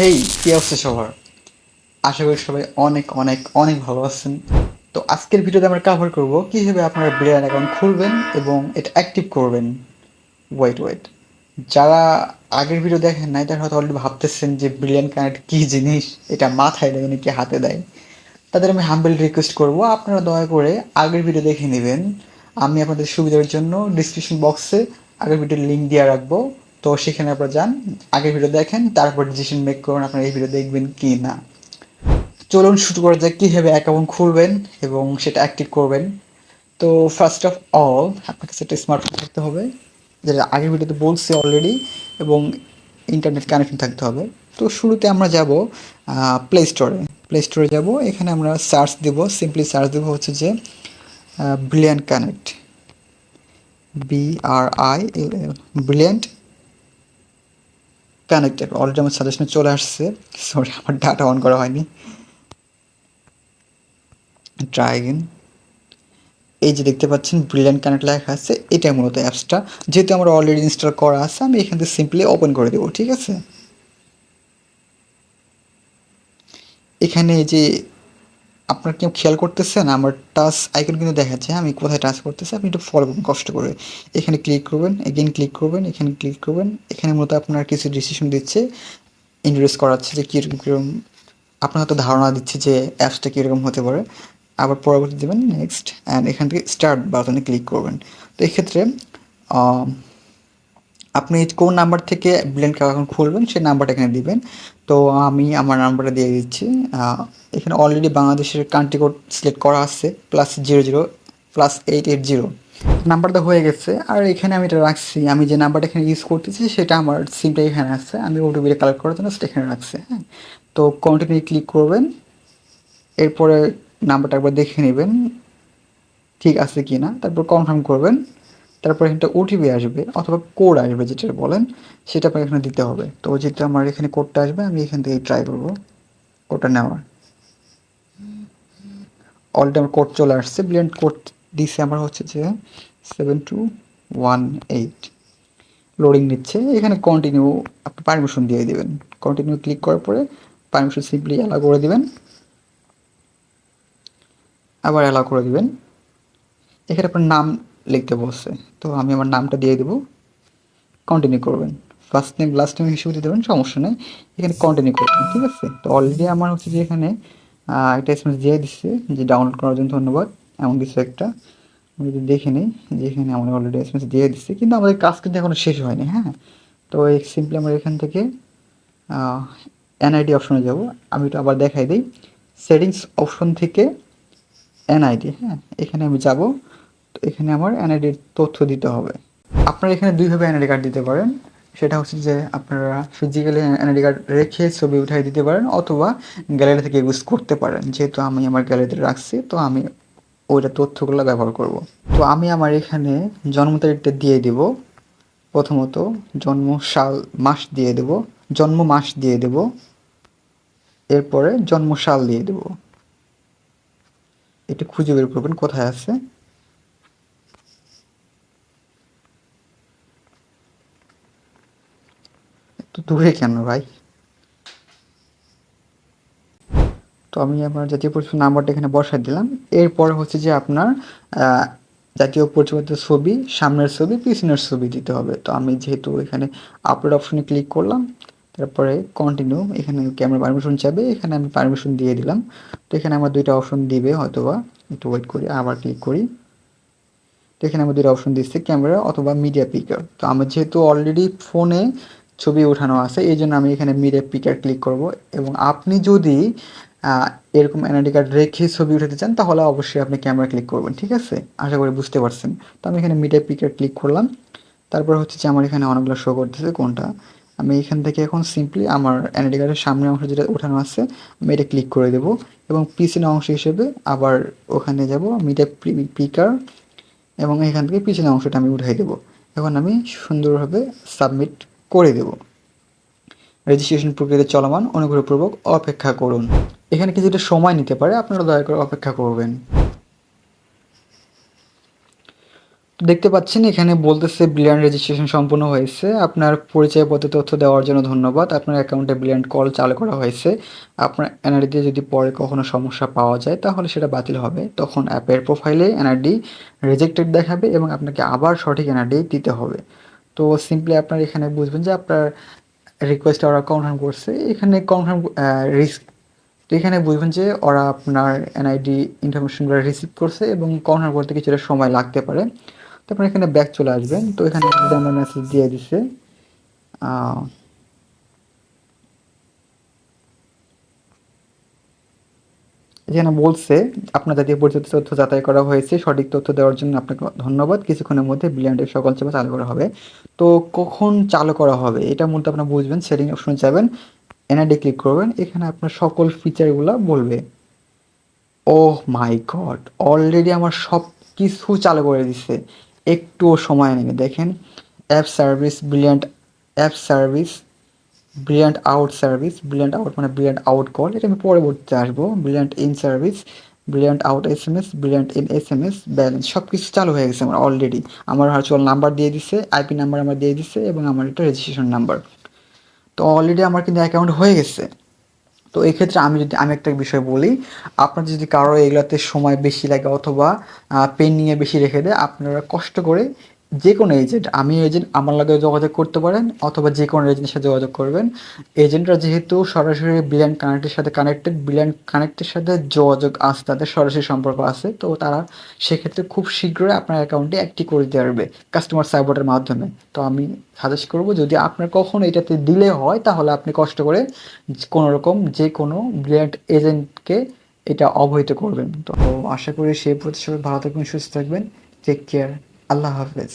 হেই, কি অবস্থা সবার? আশা করি সবাই অনেক অনেক অনেক ভালো আছেন। তো আজকের ভিডিওতে আমরা কভার করব কীভাবে আপনারা ব্রিলিয়ান অ্যাকাউন্ট খুলবেন এবং এটা অ্যাক্টিভ করবেন। ওয়েট ওয়েট যারা আগের ভিডিও দেখেন নাই, তারা হয়তো অলরেডি ভাবতেছেন যে ব্রিলিয়ান কানেক্ট কী জিনিস, এটা মাথায় দেয় নাকি হাতে দেয়। তাদের আমি হাম্বেল রিকোয়েস্ট করব, আপনারা দয়া করে আগের ভিডিও দেখে নেবেন। আমি আপনাদের সুবিধার জন্য ডিসক্রিপশন বক্সে আগের ভিডিওর লিঙ্ক দিয়ে রাখব। তো সেখানে আপনারা যান, আগের ভিডিও দেখেন, তারপর ডিসিশন মেক করুন আপনারা এই ভিডিও দেখবেন কি না চলুন শুরু করা যাক, কীভাবে অ্যাকাউন্ট খুলবেন এবং সেটা অ্যাক্টিভ করবেন। তো ফার্স্ট অফ অল আপনার কাছে একটা স্মার্টফোন থাকতে হবে, যেটা আগের ভিডিওতে বলছি অলরেডি এবং ইন্টারনেট কানেকশন থাকতে হবে। তো শুরুতে আমরা যাব প্লে স্টোরে প্লে স্টোরে যাব, এখানে আমরা সার্চ দেব সিম্পলি সার্চ দেবো হচ্ছে যে Brilliant Connect B R I L Brilliant Connected already আমার সাজেশনে চলে আসছে। সরি আমার ডাটা অন করা হয়নি। ট্রাই এই যে দেখতে পাচ্ছেন ব্রিলিয়ান্ট কানেক্ট লেখা আছে। এটাই মূলত অ্যাপসটা যেহেতু আমার অলরেডি ইনস্টল করা আছে, আমি এখান থেকে সিম্পলি ওপেন করে দেবো, ঠিক আছে? এখানে যে আপনার কেউ খেয়াল করতেছেন? আমার টাচ আইকন কিন্তু দেখাচ্ছে, আমি কোথায় টাচ করতেছি আপনি একটু ফলো করুন, কষ্ট করে। এখানে ক্লিক করবেন এগেন ক্লিক করবেন, এখানে ক্লিক করবেন, এখানে মূলত আপনার কিছু ডিসিশন দিচ্ছে ইন্ট্রোডিউস করাচ্ছে যে কীরকম কীরকম, আপনার হয়তো ধারণা দিচ্ছে যে অ্যাপসটা কীরকম হতে পারে। আবার পরবর্তী দেবেন নেক্সট অ্যান্ড এখান থেকে স্টার্ট বাটনে ক্লিক করবেন। তো এক্ষেত্রে আপনি কোন নাম্বার থেকে ব্লেন্ড অ্যাকাউন্ট খুলবেন, সেই নাম্বারটা এখানে দিবেন। তো আমি আমার নাম্বারটা দিয়ে দিচ্ছি। এখানে অলরেডি বাংলাদেশের কান্ট্রি কোড সিলেক্ট করা আছে plus zero zero plus eight eight zero নাম্বারটা হয়ে গেছে, আর এখানে আমি এটা রাখছি। আমি যে নাম্বারটা এখানে ইউজ করতেছি, সেটা আমার সিমটা এখানে আছে। আমি ওটিপিটা কালেক্ট করার জন্য সেটা এখানে রাখছি হ্যাঁ। তো কন্টিনিউ ক্লিক করবেন, এরপরে নাম্বারটা একবার দেখে নেবেন, ঠিক আছে কি না তারপর কনফার্ম করবেন। তারপর একটা ওটিপি আসবে অথবা কোড আসবে যেটা বলেন, সেটা আপনাকে এখানে দিতে হবে। তো যেহেতু আমার এখানে কোডটা আসবে, আমি এখান থেকে ট্রাই করব কোডটা নেওয়ার। অলরেডি আমার কোড চলে আসছে ব্লিয়ান্ট কোড দিছে আমার হচ্ছে যে seven two one eight loading নিচ্ছে, এখানে কন্টিনিউ আপনি পারমিশন দিয়ে দেবেন। কন্টিনিউ ক্লিক করার পরে পারমিশন সিম্পলি অ্যালাউ করে দিবেন। আবার অ্যালাউ করে দিবেন। এখানে আপনার নাম লিখতে বসছে তো আমি আমার নামটা দিয়ে দেবো। কন্টিনিউ করবেন। ফার্স্ট নেম লাস্ট নেম হিসেবে দিয়ে দেবেন সমস্যা নেই। এখানে কন্টিনিউ করবেন, ঠিক আছে? তো অলরেডি আমার হচ্ছে যে এখানে একটা এস এম এস দিয়ে দিচ্ছে যে ডাউনলোড করার জন্য ধন্যবাদ, এমন কিছু একটা। আমি যদি দেখে নিই যে এখানে আমার অলরেডি এস এম এস দিয়ে দিচ্ছে, কিন্তু আমাদের কাজ কিন্তু এখনও শেষ হয়নি হ্যাঁ? তো এই সিম্পলি আমরা এখান থেকে এনআইডি অপশনে যাব। আমি একটু আবার দেখাই দিই। সেটিংস অপশন থেকে এনআইডি হ্যাঁ? এখানে আমি যাব। এখানে আমার এনআইডির তথ্য দিতে হবে। আপনারা এখানে দুইভাবে এনআইডি কার্ড দিতে পারেন। সেটা হচ্ছে যে আপনারা ফিজিক্যালি এনআইডি কার্ড রেখে ছবি উঠাই দিতে পারেন অথবা গ্যালারি থেকে ইউজ করতে পারেন। যেহেতু আমি আমার গ্যালারিতে রাখছি, তো আমি ওইটা তথ্যগুলো ব্যবহার করব। তো আমি আমার এখানে জন্ম তারিখটা দিয়ে দেব। প্রথমত জন্ম সাল, মাস দিয়ে দেব। জন্ম মাস দিয়ে দেব। এরপরে জন্ম সাল দিয়ে দেব। এটা খুঁজে বের করবেন কোথায় আছে। তো দূরে কেন ভাই? তো আমি আমার জাতীয় পরিচয় নাম্বারটা এখানে বসাই দিলাম। এরপর হচ্ছে যে আপনার জাতীয় পরিচয়পত্রের ছবি, সামনের ছবি, পিছনের ছবি দিতে হবে। তো আমি যেহেতু এখানে আপলোড অপশনে ক্লিক করলাম, তারপরে কন্টিনিউ এখানে ক্যামেরা পারমিশন চাবে এখানে আমি পারমিশন দিয়ে দিলাম। তো এখানে আমার দুইটা অপশন দিবে হয়তোবা, একটু ওয়েট করি, আবার ক্লিক করি। তো এখানে আমার দুইটা অপশন দিচ্ছে ক্যামেরা অথবা মিডিয়া পিকার তো আমার যেহেতু অলরেডি ফোনে ছবি ওঠানো আছে, এই জন্য আমি এখানে মিডিয়া পিকার ক্লিক করব এবং আপনি যদি এরকম এনআইডি কার্ড রেখে ছবি উঠাতে চান, তাহলে অবশ্যই আপনি ক্যামেরা ক্লিক করবেন, ঠিক আছে? আশা করি বুঝতে পারছেন। তো আমি এখানে মিডিয়া পিকার ক্লিক করলাম। তারপর হচ্ছে যে আমার এখানে অনেকগুলো শো করতেছে, কোনটা? আমি এখান থেকে এখন সিম্পলি আমার এনআইডি কার্ডের সামনের অংশ যেটা ওঠানো আছে, আমি এটা ক্লিক করে দেবো এবং পিছনের অংশ হিসেবে আবার ওখানে যাব মিডিয়া পিকার এবং এখান থেকে পিছনের অংশটা আমি উঠাই দেবো। এখন আমি সুন্দরভাবে সাবমিট করে দেব। রেজিস্ট্রেশন প্রক্রিয়া চলমান অনুগ্রহপূর্বক অপেক্ষা করুন। এখানে কিছুটা সময় নিতে পারে, আপনারা দয়া করে অপেক্ষা করবেন। দেখতে পাচ্ছেন, এখানে বলতেছে ব্রিলিয়ান্ট রেজিস্ট্রেশন সম্পূর্ণ হয়েছে। আপনার পরিচয়পত্র, তথ্য দেওয়ার জন্য ধন্যবাদ। আপনার অ্যাকাউন্টে ব্রিলিয়ান্ট কল চালু করা হয়েছে। আপনার এনআরডি দিয়ে যদি পরে কখনো সমস্যা পাওয়া যায়, তাহলে সেটা বাতিল হবে। তখন অ্যাপের প্রোফাইলে এনআরডি রিজেক্টেড দেখাবে এবং আপনাকে আবার সঠিক এনআরডি দিতে হবে। তো সিম্পলি আপনার এখানে বুঝবেন যে আপনার রিকোয়েস্ট ওরা কনফার্ম করছে। এখানে কনফার্ম রিস্ক তো এখানে বুঝবেন যে ওরা আপনার এনআইডি ইনফরমেশনগুলো রিসিভ করছে এবং কনফার্ম করতে কিছুটা সময় লাগতে পারে। তো আপনার এখানে ব্যাক চলে আসবেন। তো এখানে আমার মেসেজ দিয়ে দিছে এখানে বলছে আপনার জাতীয় পরিচিত তথ্য যাচাই করা হয়েছে, সঠিক তথ্য দেওয়ার জন্য আপনাকে ধন্যবাদ। কিছুক্ষণের মধ্যে ব্রিলিয়ান্টের সকল সেবা চালু করা হবে। তো কখন চালু করা হবে, এটা মূলত আপনার বুঝবেন, সেটিং অপশনে যাবেন, এনআইডি ক্লিক করবেন, এখানে আপনার সকল ফিচারগুলো বলবে। ও মাই গড অলরেডি আমার সব কিছু চালু করে দিচ্ছে একটুও সময় নেবে দেখেন app service Brilliant app service Brilliant out service Brilliant out মানে ব্রিলিয়ান্ট আউট কল এটা আমি পরবর্তীতে আসব। Brilliant in service Brilliant out S M S Brilliant in S M S balance সব কিছু চালু হয়ে গেছে আমার অলরেডি আমার ভার্চুয়াল নাম্বার দিয়ে দিচ্ছে আইপি নাম্বার আমার দিয়ে দিচ্ছে এবং আমার এটা রেজিস্ট্রেশন নাম্বার তো অলরেডি আমার কিন্তু অ্যাকাউন্ট হয়ে গেছে। তো এই ক্ষেত্রে আমি যদি, আমি একটা বিষয় বলি আপনার যদি কারও এগুলোতে সময় বেশি লাগে অথবা পেন নিয়ে বেশি রেখে দেয়, আপনারা কষ্ট করে যে কোনো এজেন্ট আমি এজেন্ট আমার লাগে যোগাযোগ করতে পারেন অথবা যে কোনো এজেন্টের সাথে যোগাযোগ করবেন। এজেন্টরা যেহেতু সরাসরি ব্রিলিয়ান্ট কানেক্টের সাথে কানেক্টেড ব্রিলিয়ান্ট কানেক্টের সাথে যোগাযোগ আছে তাদের সরাসরি সম্পর্ক আছে, তো তারা সেক্ষেত্রে খুব শীঘ্রই আপনার অ্যাকাউন্টে অ্যাক্টিভ করে দিতে পারবে কাস্টমার সাপোর্টের মাধ্যমে। তো আমি সাজেস্ট করব, যদি আপনার কখনো এটাতে দিলে হয়, তাহলে আপনি কষ্ট করে কোনো রকম যে কোনো ব্রিলিয়ান্ট এজেন্টকে এটা অবহিত করবেন। তো আশা করি সেই প্রতি সবাই ভালো থাকবেন, সুস্থ থাকবেন। Take care আল্লাহ হাফেজ